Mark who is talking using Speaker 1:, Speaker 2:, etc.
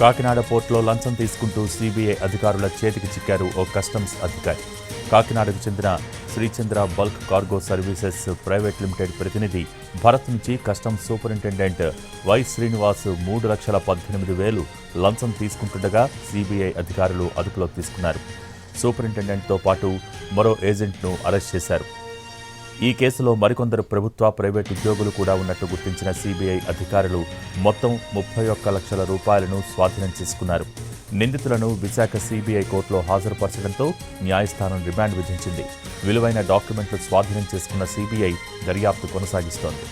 Speaker 1: కాకినాడ పోర్టులో లంచం తీసుకుంటూ సిబిఐ అధికారుల చేతికి చిక్కారు ఓ కస్టమ్స్ అధికారి. కాకినాడకు చెందిన Srichandra bulk cargo services private limited ప్రతినిధి భరత్ నుంచి కస్టమ్స్ సూపరింటెండెంట్ వై శ్రీనివాస్ మూడు లక్షల పద్దెనిమిది వేలు లంచం తీసుకుంటుండగా సిబిఐ అధికారులు అదుపులోకి తీసుకున్నారు. సూపరింటెండెంట్తో పాటు మరో ఏజెంట్ను అరెస్ట్ చేశారు. ఈ కేసులో మరికొందరు ప్రభుత్వ ప్రైవేట్ ఉద్యోగులు కూడా ఉన్నట్టు గుర్తించిన సిబిఐ అధికారులు మొత్తం ముప్పై ఒక్క లక్షల రూపాయలను స్వాధీనం చేసుకున్నారు. నిందితులను విశాఖ సిబిఐ కోర్టులో హాజరుపరచడంతో న్యాయస్థానం రిమాండ్ విధించింది. విలువైన డాక్యుమెంట్లు స్వాధీనం చేసుకున్న సిబిఐ దర్యాప్తు కొనసాగిస్తోంది.